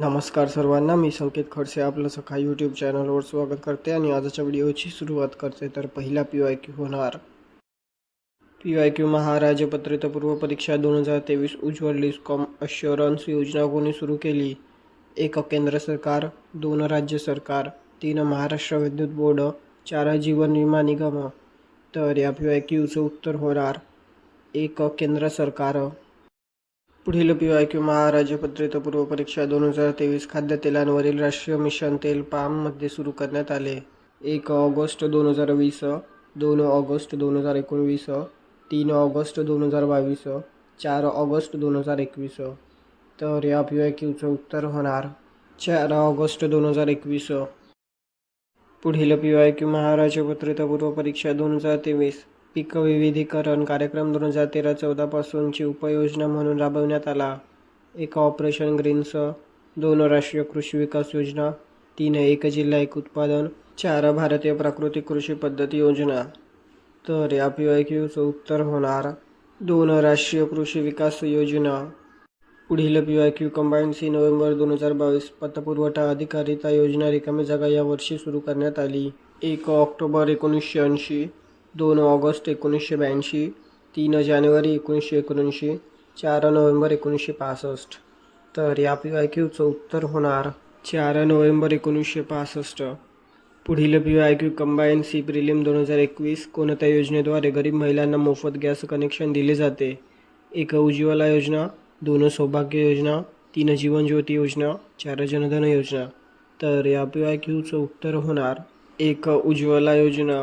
नमस्कार सर्वांना मी संकेत खडसे आपलं सखा यूट्यूब चॅनलवर स्वागत करते आणि आजच्या व्हिडिओची सुरुवात करते. तर पहिला पी वाय क्यू होणार. पी वाय क्यू महाराजपत्रित पूर्व परीक्षा दोन हजार तेवीस उज्ज्वल डिस्कॉम अश्युरन्स योजना कोणी सुरू केली? एक केंद्र सरकार. दोन राज्य सरकार. तीन महाराष्ट्र विद्युत बोर्ड. चार जीवन विमा निगम. तर या पी वाय क्यूचं उत्तर होणार. एक केंद्र सरकार. पुढील पी वाय क्यू महाराजपत्रित पूर्व परीक्षा दोन हजार तेवीस खाद्यतेलांवरील राष्ट्रीय मिशन तेल पाममध्ये सुरू करण्यात आले. एक ऑगस्ट दोन हजार वीस दोन ऑगस्ट दोन हजार एकोणवीस तीन ऑगस्ट दोन हजार बावीस चार ऑगस्ट दोन हजार एकवीस. तर या पी वाय क्यूचं उत्तर होणार चार ऑगस्ट दोन हजार एकवीस. पुढील पी वाय क्यू महाराजपत्रित पूर्व परीक्षा दोन हजार तेवीस. पीक विविधीकरण कार्यक्रम दोन हजार तेरा चौदापासूनची उपयोजना म्हणून राबवण्यात आला. एक ऑपरेशन ग्रीन्स दोन राष्ट्रीय कृषी विकास योजना तीन एक जिल्हा एक उत्पादन चार भारतीय प्राकृतिक कृषी पद्धती योजना. तर या पी वाय क्यूचं उत्तर होणार दोन राष्ट्रीय कृषी विकास योजना. पुढील P Y Q combine C November दोन हजार बावीस पतपुरवठा अधिकारिता योजना रिकामी जागा यावर्षी सुरू करण्यात आली. एक ऑक्टोबर एकोणीसशे ऐंशी दोन ऑगस्ट एकोणीसशे ब्याऐंशी तीन जानेवारी एकोणीसशे एकोणऐंशी चार नोव्हेंबर एकोणीसशे पासष्ट. तर या पी वाय क्यूचं उत्तर होणार चार नोव्हेंबर एकोणीसशे पासष्ट. पुढील P Y Q combine C prelim दोन हजार एकवीस कोणत्या योजनेद्वारे गरीब महिलांना मोफत गॅस कनेक्शन दिले जाते? एक उज्ज्वला योजना दोन सौभाग्य योजना तीन जीवन ज्योती योजना चार जनधन योजना. तर या पी वाय क्यूचं उत्तर होणार एक उज्ज्वला योजना.